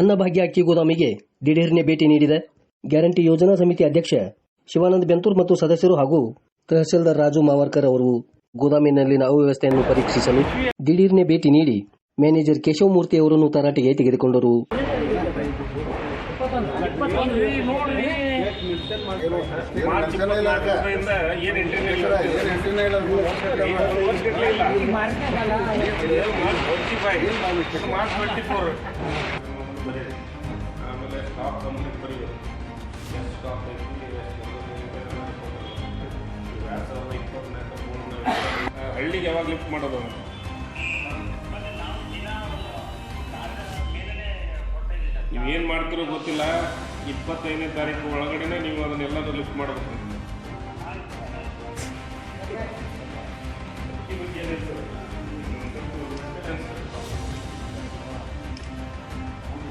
ಅನ್ನಭಾಗ್ಯ ಅಕ್ಕಿ ಗೋದಾಮಿಗೆ ದಿಢೀರ್ನೆ ಭೇಟಿ ನೀಡಿದೆ. ಗ್ಯಾರಂಟಿ ಯೋಜನಾ ಸಮಿತಿ ಅಧ್ಯಕ್ಷ ಶಿವಾನಂದ ಬೆಂತೂರ್ ಮತ್ತು ಸದಸ್ಯರು ಹಾಗೂ ತಹಸೀಲ್ದಾರ್ ರಾಜು ಮಾವರ್ಕರ್ ಅವರು ಗೋದಾಮಿನಲ್ಲಿನ ಅವ್ಯವಸ್ಥೆಯನ್ನು ಪರೀಕ್ಷಿಸಲು ದಿಢೀರ್ನೆ ಭೇಟಿ ನೀಡಿ ಮ್ಯಾನೇಜರ್ ಕೇಶವಮೂರ್ತಿ ಅವರನ್ನು ತರಾಟೆಗೆ ತೆಗೆದುಕೊಂಡರು. ಹಳ್ಳಿಗೆ ಯಾವಾಗ ಲಿಫ್ಟ್ ಮಾಡೋದು ನೀವು ಏನು ಮಾಡ್ತಿರೋ ಗೊತ್ತಿಲ್ಲ ಇಪ್ಪತ್ತೈದನೇ ತಾರೀಕು ಒಳಗಡೆನೆ ನೀವು ಅದನ್ನೆಲ್ಲದೂ ಲಿಫ್ಟ್ ಮಾಡಬೇಕು